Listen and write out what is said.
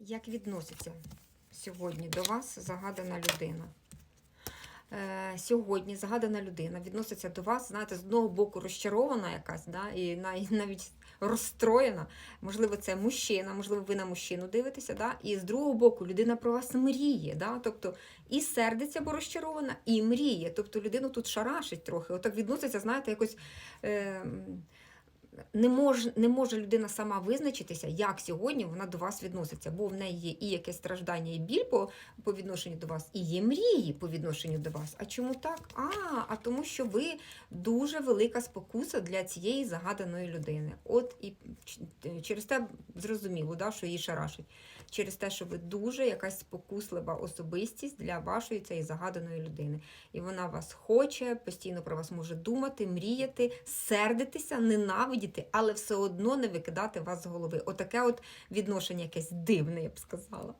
Як відноситься сьогодні до вас загадана людина? Е, сьогодні загадана людина відноситься до вас, знаєте, з одного боку розчарована якась, да, і навіть розстроєна. Можливо, це мужчина, можливо, ви на мужчину дивитеся, да, і з другого боку людина про вас мріє. Да, тобто і сердиться, бо розчарована, і мріє. Тобто людину тут шарашить трохи. Отак відноситься, знаєте, якось. Е, не мож, не може людина сама визначитися, як сьогодні вона до вас відноситься, бо в неї є і якесь страждання, і біль по, по відношенню до вас, і є мрії по відношенню до вас. А чому так? А, а тому, що ви дуже велика спокуса для цієї загаданої людини. От і через те зрозуміло, да, що її шарашить. Через те, що ви дуже якась спокуслива особистість для вашої цієї загаданої людини. І вона вас хоче, постійно про вас може думати, мріяти, сердитися, ненавидіти, але все одно не викидати вас з голови. Отаке от відношення якесь дивне, я б сказала.